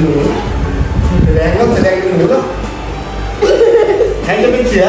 หนูแสดงต้องแสดงเป็นหนูเนาะใครจะเป็นเสือ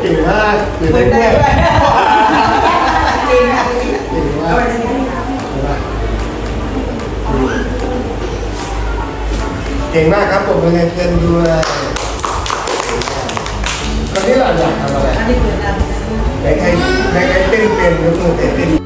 เก่งมากตื่นเต้นด้วยจริงค่ะเก่งมากเก่งมากครับผมเป็นไงเพื่อนด้วยตอนนี้เราอยากทำอะไรในกาใครไนใครเต้นเต็นยกมือเต้น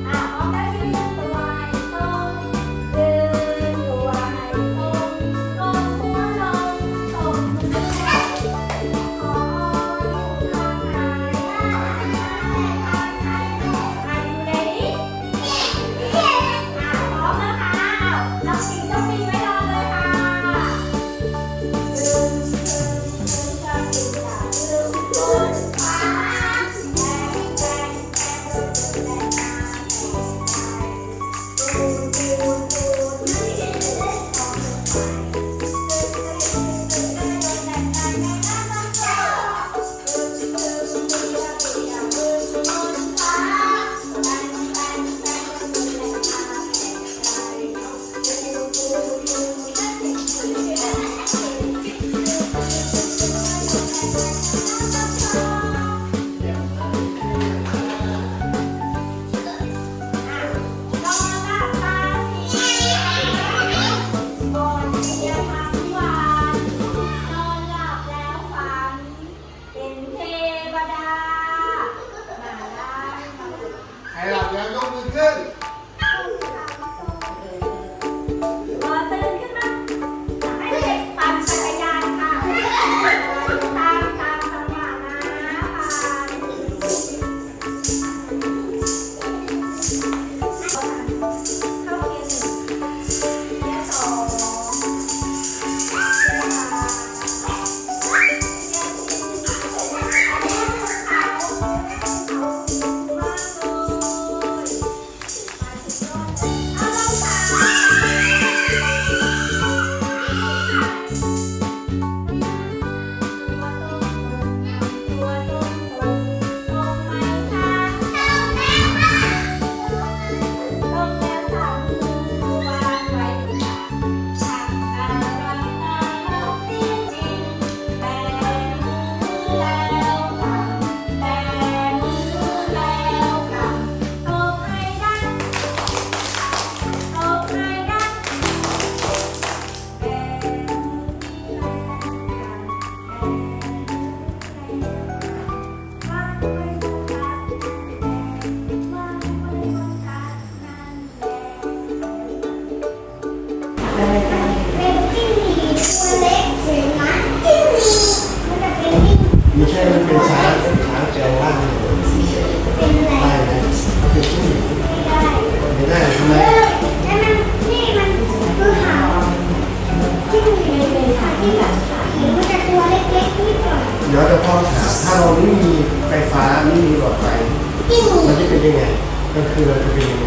ก็คือเราจะเป็นยังไง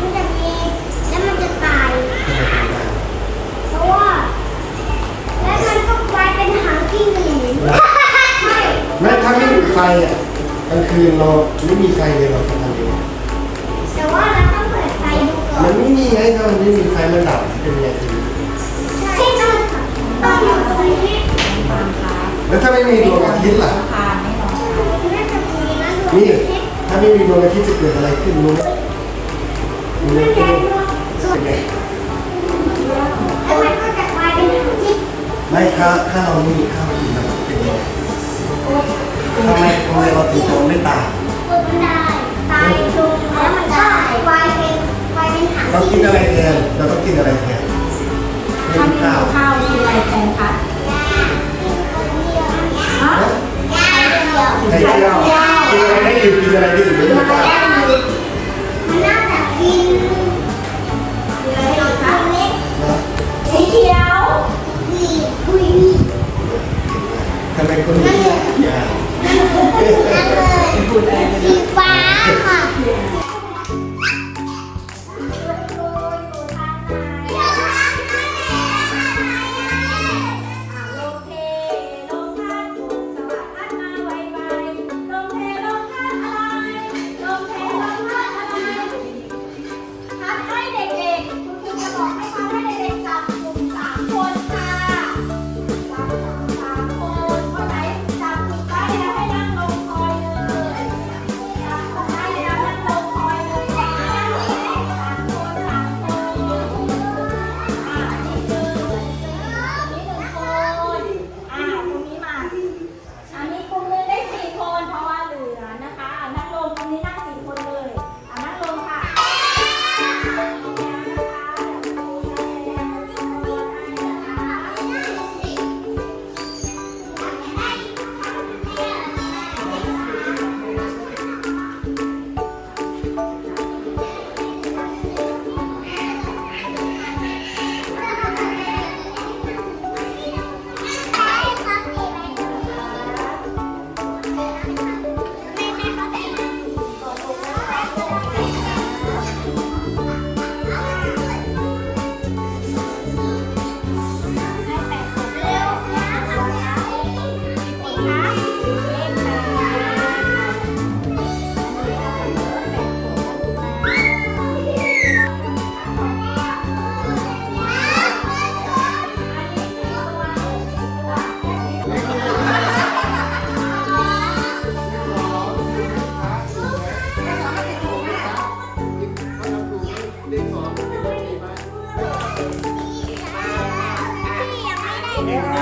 มันจะมีแล้วมันจะตาย ทำไมถึงได้เพราะว่า แล้วมันก็กลายเป็นหางที่หนีไม่แม้ถ้าไม่มีไฟอะกลางคืนเราไม่มีไฟเลยเราทำยังไงแต่ว่าเราต้องเปิดไฟดูก่อนมันไม่มีไงถ้ามันไม่มีไฟมันดับเป็นยังไงทีนี้ใช่ต้อตองอยู่ตรงนี้ แล้วถ้าไม่มีดวงอาทิตย์ล่ะ ไม่ตรงนี้นะดูนี่าไม่มีดวงอาทิตย์จะเกิดอะไรขึ้นรู้ไหมรู้ไหมเป็นไงไม่ค่าค่าเรานี่ค่าเราดีมันเป็นยังไงทำไมทำไมเราถึงจะไม่ตายเรากินอะไรแทนเราต้องกินอะไร with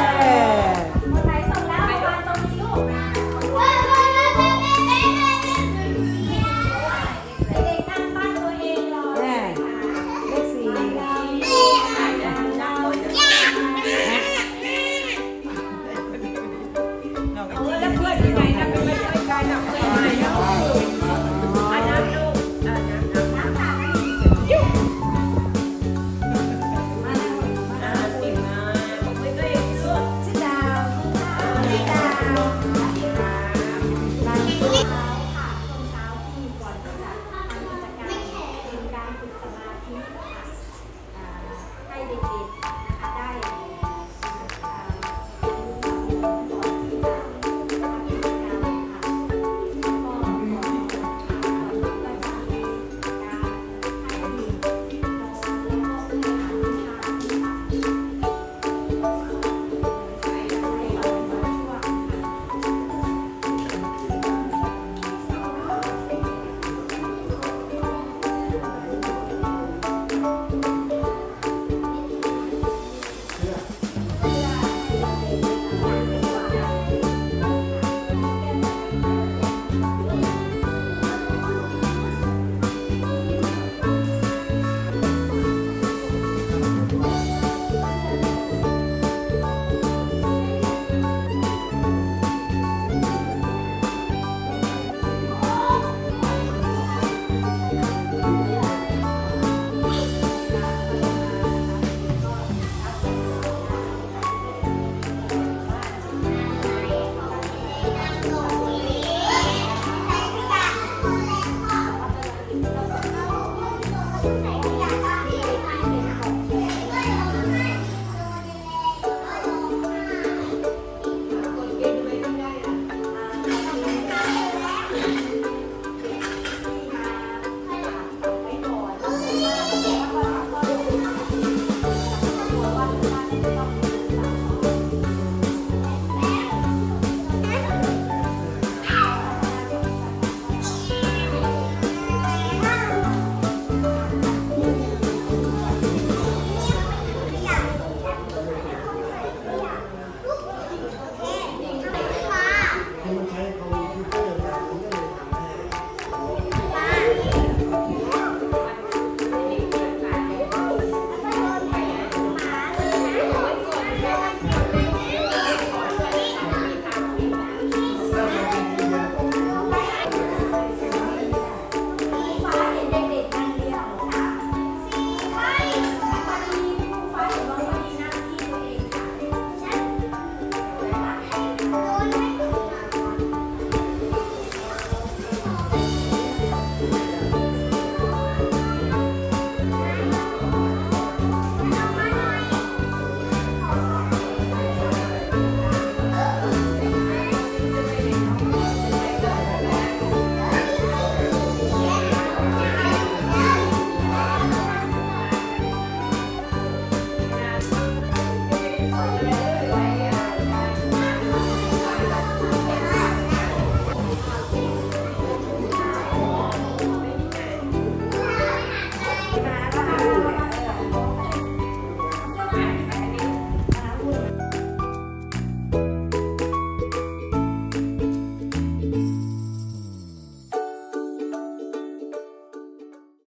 Yeah.